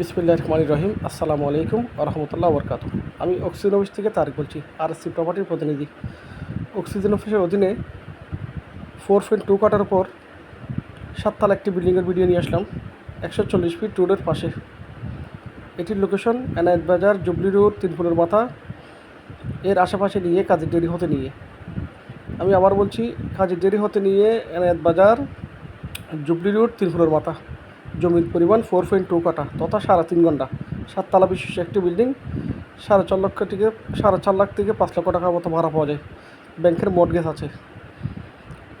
বিসমিল্লাহ রহমান রহিম আসসালামু আলাইকুম রহমতুল্লাহ বরকাত আমি অক্সিজেন অফিস থেকে তারিক বলছি আর সি প্রপার্টির প্রতিনিধি। অক্সিজেন অফিসের অধীনে ফোর ফিট টু কাটার উপর সাততাল একটি বিল্ডিংয়ের ভিডিও নিয়ে আসলাম। একশো চল্লিশ ফিট রোডের পাশে। এটির লোকেশন এনায়েত বাজার, জুবলি রোড তিনপুরের মাথা। এর আশেপাশে নিয়ে কাজের দেরি হতে নিয়ে। আমি আবার বলছি, কাজের দেরি হতে নিয়ে এনায়েত বাজার, জুবলি রোড তিনপুরের মাথা। জমির পরিমাণ ফোর পয়েন্ট টু কাটা তথা সাড়ে তিন ঘণ্টা। সাততলা বিশিষ্ট একটি বিল্ডিং সাড়ে চার লক্ষ থেকে সাড়ে চার লাখ থেকে পাঁচ লক্ষ টাকার মতো ভাড়া পাওয়া যায়। ব্যাংকের মর্গেজ আছে।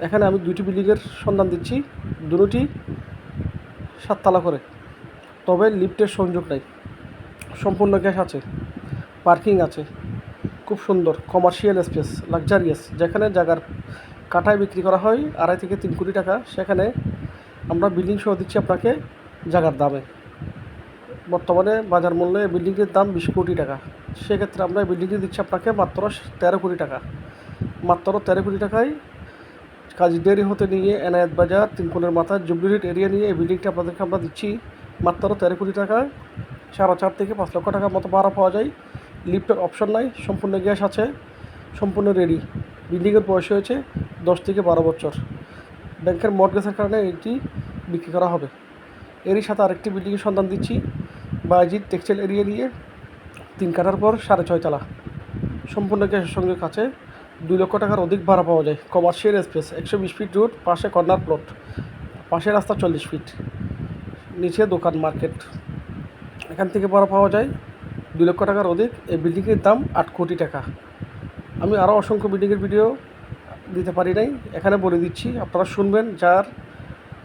এখানে আমি দুটি বিল্ডিংয়ের সন্ধান দিচ্ছি। দুটি সাততলা করে। তবে লিফটের সংযোগ নাই। সম্পূর্ণ গ্যাস আছে। পার্কিং আছে। খুব সুন্দর। কমার্শিয়াল স্পেস লাক্সারিয়াস যেখানে জায়গার কাটায় বিক্রি করা হয় আড়াই থেকে তিন কোটি টাকা। সেখানে আমরা বিল্ডিং সহ দিচ্ছি আপনাকে জায়গার দামে। বর্তমানে বাজার মূল্যে বিল্ডিংয়ের দাম বিশ কোটি টাকা। সেক্ষেত্রে আমরা বিল্ডিংটি দিচ্ছি আপনাকে মাত্র তেরো কোটি টাকা। মাত্র তেরো কোটি টাকায় কাজ দেরি হতে নিয়ে এনায়েত বাজার তিনকুনের মাথা জুবলিরেট এরিয়া নিয়ে এই বিল্ডিংটা আপনাদেরকে আমরা দিচ্ছি মাত্র তেরো কোটি টাকায় সাড়ে চার থেকে পাঁচ লক্ষ টাকার মতো ভাড়া পাওয়া যায়। লিফটের অপশন নাই, সম্পূর্ণ গ্যাস আছে, সম্পূর্ণ রেডি বিল্ডিংয়ের বয়স হয়েছে দশ থেকে বারো বছর। ব্যাংকের মর্গেজের কারণে এটি বিক্রি করা হবে। এরই সাথে আরেকটি বিল্ডিংয়ের সন্ধান দিচ্ছি। বাজিদ টেক্সটাইল এরিয়া নিয়ে তিন কাটার পর সাড়ে ছয় তলা সম্পূর্ণ গ্যাসের সঙ্গে কাছে দুই লক্ষ টাকার অধিক ভাড়া পাওয়া যায়। কমার্শিয়াল স্পেস একশো বিশ ফিট রোড, পাশে কর্নার প্লট, পাশে রাস্তা চল্লিশ ফিট, নিচে দোকান মার্কেট। এখান থেকে ভাড়া পাওয়া যায় দুই লক্ষ টাকার অধিক। এই বিল্ডিংয়ের দাম আট কোটি টাকা। আমি আরও অসংখ্য বিল্ডিংয়ের ভিডিও দিতে পারি নাই। এখানে বলে দিচ্ছি, আপনারা শুনবেন যার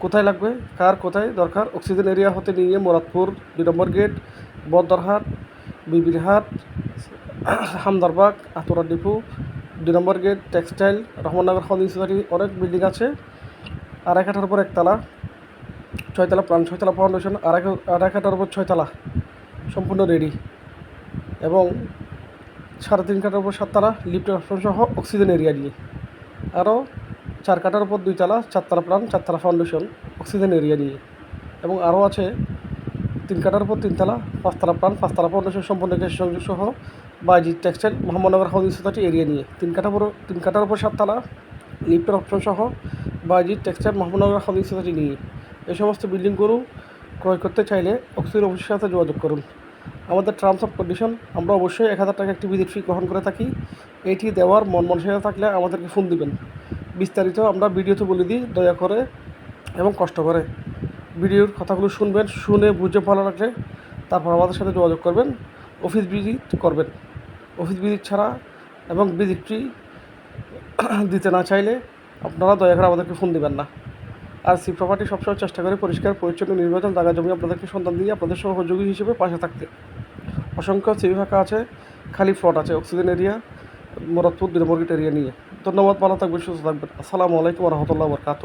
কোথায় লাগবে, কার কোথায় দরকার। অক্সিজেন এরিয়া হতে নিয়ে মোরাদপুর, দুই নম্বর গেট, বদরহাট, বিবিরহাট, হামদারবাগ, আতুরা ডিপু, দুই নম্বর গেট, টেক্সটাইল, রহমাননগর সোসাইটি, অনেক বিল্ডিং আছে। আর এক হাটার উপর একতলা, ছয়তলা প্রাণ, ছয়তলা ফাউন্ডেশন আর এক আর এক হাটার উপর ছয়তলা, সম্পূর্ণ রেডি এবং সাড়ে তিন কাটার উপর সাততলা লিফটের অপশন সহ অক্সিজেন এরিয়া নিয়ে। আরও চার কাটার উপর দুই দুইতলা চারতলা প্লান চারতলা ফাউন্ডেশন অক্সিজেন এরিয়া নিয়ে। এবং আরও আছে তিন কাটার উপর তিনতলা পাঁচতলা প্লান পাঁচতলা ফাউন্ডেশন সম্পূর্ণ গ্যাস সংযোগ সহ Baiji textile Mohammadnagar housing society area নিয়ে। তিন কাটার উপর, তিন কাটার উপর সাততলা লিফটের অপশন সহ বাইজি টেক্সটাইল মোহাম্মদনগর হাউজিং সোসাইটি নিয়ে। এই সমস্ত বিল্ডিংগুলো ক্রয় করতে চাইলে অক্সিজেন অফিসের সাথে যোগাযোগ করুন। আমাদের টার্মস অফ কন্ডিশন আমরা অবশ্যই এক হাজার টাকা একটি ভিজিট ফি গ্রহণ করে থাকি। এটি দেওয়ার মন মানসিকতা থাকলে আমাদেরকে ফোন দিবেন। বিস্তারিত আমরা ভিডিওতে বলে দিই, দয়া করে এবং কষ্ট করে। ভিডিওর কথাগুলো শুনবেন, শুনে বুঝে ভালো লাগলে তারপর আমাদের সাথে যোগাযোগ করবেন অফিস ভিজিট করবেন। অফিস ভিজিট ছাড়া এবং ভিজিট ফি দিতে না চাইলে আপনারা দয়া করে আমাদেরকে ফোন দিবেন না। আর সি প্রপার্টি সবসময় চেষ্টা করে পরিষ্কার, পরিচ্ছন্ন, নির্বাচন, জায়গা জমি আপনাদেরকে সন্ধান দিয়ে আপনাদের সহযোগী হিসেবে পাশে থাকতে। অসংখ্য সিভি ফাঁকা আছে, খালি ফ্লট আছে, অক্সিজেন এরিয়া, মোরাদপুর দুই এরিয়া নিয়ে। ধন্যবাদ, ভালো থাকবেন, সুস্থ থাকবেন। আসসালামু আলাইকুম রহমতুল্লাহ বরকাত